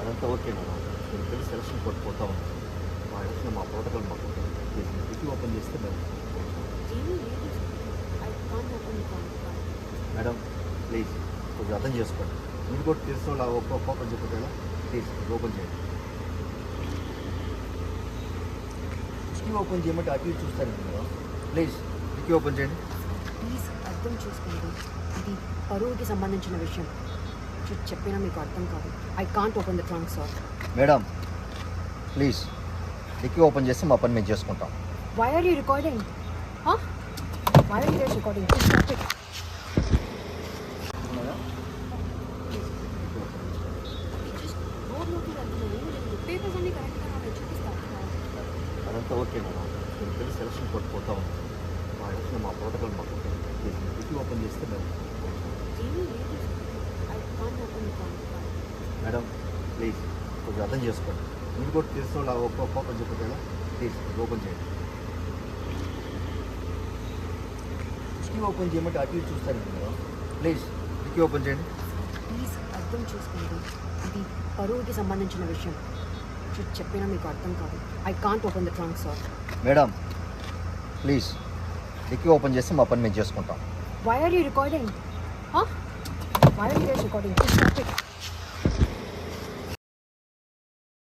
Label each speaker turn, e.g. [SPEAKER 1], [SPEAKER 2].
[SPEAKER 1] అదంతా okay madam. మీరు తెలిసి సెలక్షన్ కోడ్ పోతా ఉంది. మా ఎలక్షన్ మా ప్రోటోకాల్ మాకు డిక్కీ ఓపెన్ చేస్తే మేము మేడం ప్లీజ్ కొంచెం అర్థం చేసుకోండి. మీరు కూడా తెలిసిన వాళ్ళు ఒక్క ఓపెన్ చెప్పండి ఎలా ప్లీజ్ ఓపెన్ చేయండి. డిక్కీ ఓపెన్ చేయమంటే అటు చూస్తారండి మేడం? ప్లీజ్ డిక్కీ ఓపెన్ చేయండి.
[SPEAKER 2] ప్లీజ్ అర్థం చేసుకోండి. ఇది పరువుకి సంబంధించిన విషయం. చెప్పినా మీకు అర్థం కాదు. I can't open the trunk sir
[SPEAKER 1] madam please dickey open చేస్తే మా పని మేము చేసుకుంటాం.
[SPEAKER 2] Why are you recording why are you recording
[SPEAKER 1] అదంతా ఓకే మేడం మీరు తెలిసి సెలక్షన్ కోడ్ పోతా ఉంది మా మా ప్రోటోకాల్ మాకు డిక్కీ ఓపెన్ చేస్తే మేము
[SPEAKER 2] ఏమీ లేదు I can't open the can't
[SPEAKER 1] madam please కొంచెం అర్థం చేసుకోండి. మీరు కూడా వాళ్ళు ఒక్క ఓపెన్ చెప్పండి ఎలా ప్లీజ్ ఓపెన్ చేయండి. డిక్కీ ఓపెన్ చేయమంటే అటు చూస్తారండి మేడం? ప్లీజ్ డిక్కీ ఓపెన్ చేయండి.
[SPEAKER 2] ప్లీజ్ అర్థం చేసుకోండి. ఇది పరువుకి సంబంధించిన విషయం. చెప్పినా మీకు అర్థం కాదు. I can't open the trunk sir.
[SPEAKER 1] Madam please dickey open చేస్తే మా పని మేము చేసుకుంటాం.
[SPEAKER 2] Why are you recording why are you recording